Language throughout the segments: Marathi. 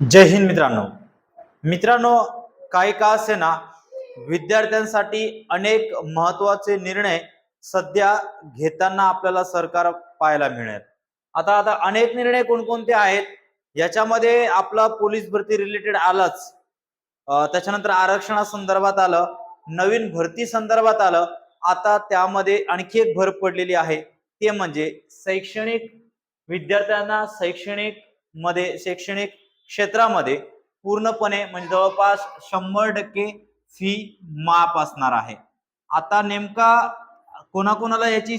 जय हिंद मित्रांनो. मित्रांनो काही का असे ना विद्यार्थ्यांसाठी अनेक महत्त्वाचे निर्णय सध्या घेताना आपल्याला सरकार पाहायला मिळेल. आता आता अनेक निर्णय कोणकोणते आहेत? याच्यामध्ये आपला पोलीस भरती रिलेटेड आलंच. त्याच्यानंतर आरक्षणासंदर्भात आलं नवीन भरती संदर्भात आलं. आता त्यामध्ये आणखी एक भर पडलेली आहे. ते म्हणजे शैक्षणिक विद्यार्थ्यांना शैक्षणिकमध्ये शैक्षणिक क्षेत्रामध्ये पूर्णपणे म्हणजे जवळपास शंभर टक्के फी माफ असणार आहे. आता नेमका कोणाकोणाला याची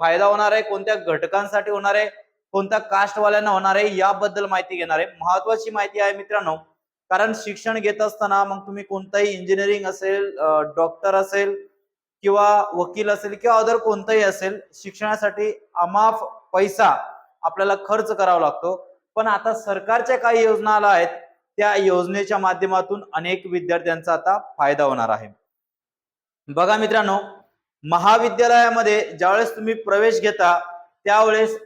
फायदा होणार आहे कोणत्या घटकांसाठी होणार आहे कोणत्या कास्टवाल्यांना होणार आहे याबद्दल माहिती घेणार आहे. महत्वाची माहिती आहे मित्रांनो कारण शिक्षण घेत असताना मग तुम्ही कोणताही इंजिनिअरिंग असेल डॉक्टर असेल किंवा वकील असेल किंवा अदर कोणताही असेल शिक्षणासाठी अमाफ पैसा आपल्याला खर्च करावा लागतो. पण आता सरकारच्या काही योजना आल्या आहेत त्या योजनेच्या माध्यमातून अनेक विद्यार्थ्यांचा आता फायदा होणार आहे. बघा मित्रांनो महाविद्यालयामध्ये ज्यावेळेस तुम्ही प्रवेश घेता त्यावेळेस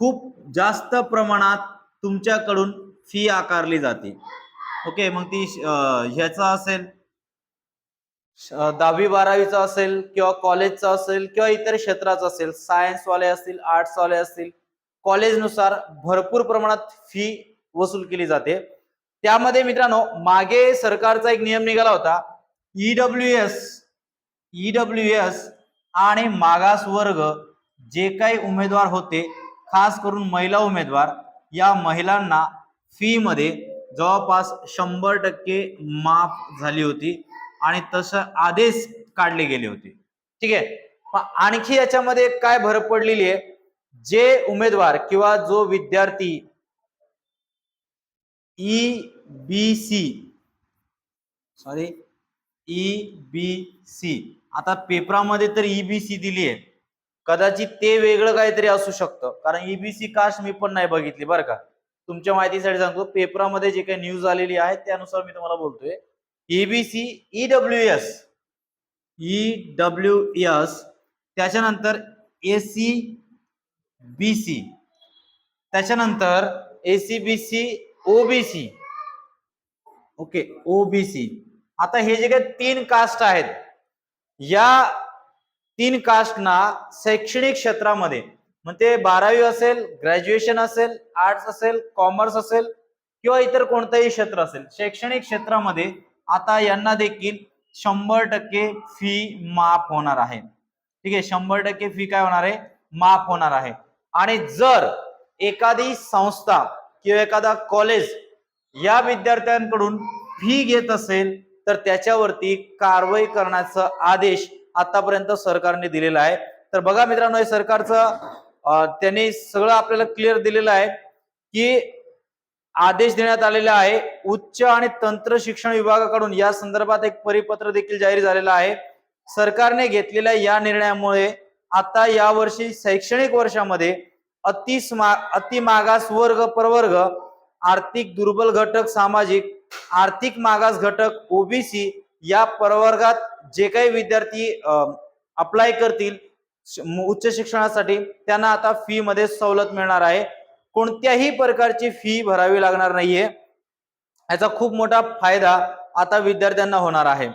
खूप जास्त प्रमाणात तुमच्याकडून फी आकारली जाते. ओके मग ती ह्याचा असेल दहावी बारावीचा असेल किंवा कॉलेजचा असेल किंवा इतर क्षेत्राचा असेल सायन्स वाले असतील आर्ट्स वाले असतील कॉलेजनुसार भरपूर प्रमाणात फी वसूल केली जाते. त्यामध्ये मित्रांनो मागे सरकारचा एक नियम निघाला होता. ईडब्ल्यू एस ईडब्ल्यू एस आणि मागास वर्ग जे काही उमेदवार होते खास करून महिला उमेदवार या महिलांना फी मध्ये जवळपास शंभर टक्के माफ झाली होती आणि तसं आदेश काढले गेले होते. ठीक आहे? पण आणखी याच्यामध्ये काय भर पडलेली आहे? जे उमेदवार किंवा जो विद्यार्थी E B C sorry E B C आता पेपरामध्ये तर e, ईबीसी दिली आहे. कदाचित ते वेगळं काहीतरी असू शकतं. कारण ई बी सी कास्ट मी पण नाही बघितली बरं का. तुमच्या माहितीसाठी सांगतो पेपरामध्ये जे काही न्यूज आलेली आहे त्यानुसार मी तुम्हाला बोलतोय. E B C W S E W S त्याच्यानंतर ए सी बी सी त्याच्यानंतर A C B C O B C okay O B C आता हे जे काही तीन कास्ट आहेत या तीन कास्टना शैक्षणिक क्षेत्रामध्ये मग ते बारावी असेल ग्रॅज्युएशन असेल आर्ट्स असेल कॉमर्स असेल किंवा इतर कोणतंही क्षेत्र असेल शैक्षणिक क्षेत्रामध्ये आता यांना देखील शंभर टक्के फी माफ होणार आहे. ठीक आहे शंभर टक्के फी काय होणार आहे? माफ होणार आहे. आणि जर एखादी संस्था किंवा एखादा कॉलेज या विद्यार्थ्यांकडून फी घेत असेल तर त्याच्यावरती कारवाई करण्याचा आदेश आतापर्यंत सरकारने दिलेला आहे. तर बघा मित्रांनो हे सरकारचं त्यांनी सगळं आपल्याला क्लिअर दिलेलं आहे की आदेश देण्यात आलेला आहे. उच्च आणि तंत्र शिक्षण विभागाकडून या संदर्भात एक परिपत्र देखील जाहीर झालेलं आहे. सरकारने घेतलेल्या या निर्णयामुळे आता यावर्षी शैक्षणिक वर्षामध्ये अतिस मा अति मागास वर्ग प्रवर्ग आर्थिक दुर्बल घटक सामाजिक आर्थिक मागास घटक ओबीसी या प्रवर्गात जे काही विद्यार्थी अप्लाय करतील उच्च शिक्षणासाठी त्यांना आता फी मध्ये सवलत मिळणार आहे. कोणत्याही प्रकारची फी भरावी लागणार नाहीये. याचा खूप मोठा फायदा आता विद्यार्थ्यांना होणार आहे.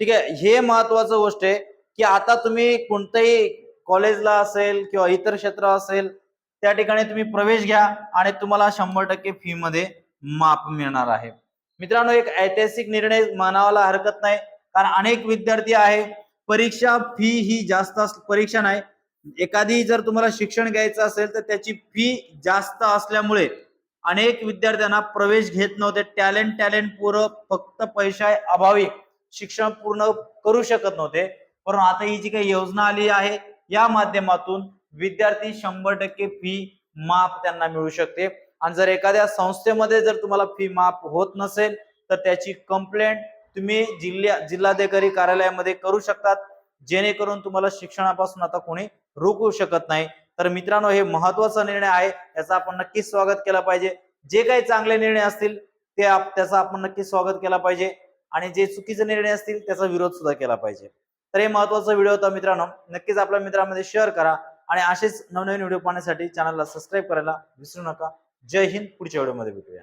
ठीक आहे हे महत्वाचं गोष्ट आहे की आता तुम्ही कोणत्याही कॉलेजला असेल किंवा इतर क्षेत्र असेल त्या ठिकाणी तुम्ही प्रवेश घ्या आणि तुम्हाला शंभर टक्के फी मध्ये माफ मिळणार आहे. मित्रांनो एक ऐतिहासिक निर्णय मानावाला हरकत नाही कारण अनेक विद्यार्थी आहे परीक्षा फी ही जास्त अस- परीक्षा नाही. एखादी जर तुम्हाला शिक्षण घ्यायचं असेल तर त्याची फी जास्त असल्यामुळे अनेक विद्यार्थ्यांना प्रवेश घेत नव्हते. टॅलेंट टॅलेंट पोरं फक्त पैशा अभावी शिक्षण पूर्ण करू शकत नव्हते. परंतु आता ही जी काही योजना आली आहे या माध्यमातून विद्यार्थी शंभर टक्के फी माफ त्यांना मिळू शकते. आणि जर एखाद्या संस्थेमध्ये जर तुम्हाला फी माफ होत नसेल तर त्याची कंप्लेंट तुम्ही जिल्ह्या जिल्हाधिकारी कार्यालयामध्ये करू शकतात. जेणेकरून तुम्हाला शिक्षणापासून आता कोणी रोखू शकत नाही. तर मित्रांनो हे महत्त्वाचा निर्णय आहे. याचा आपण नक्कीच स्वागत केला पाहिजे. जे काही चांगले निर्णय असतील ते त्याचा आपण नक्कीच स्वागत केला पाहिजे. आणि जे चुकीचे निर्णय असतील त्याचा विरोध सुद्धा केला पाहिजे. तर हे महत्त्वाचा व्हिडिओ होता मित्रांनो. नक्कीच आपल्या मित्रांमध्ये शेअर करा आणि असेच नवनवीन व्हिडिओ पाहण्यासाठी चॅनलला सबस्क्राईब करायला विसरू नका. जय हिंद. पुढच्या व्हिडिओमध्ये भेटूया.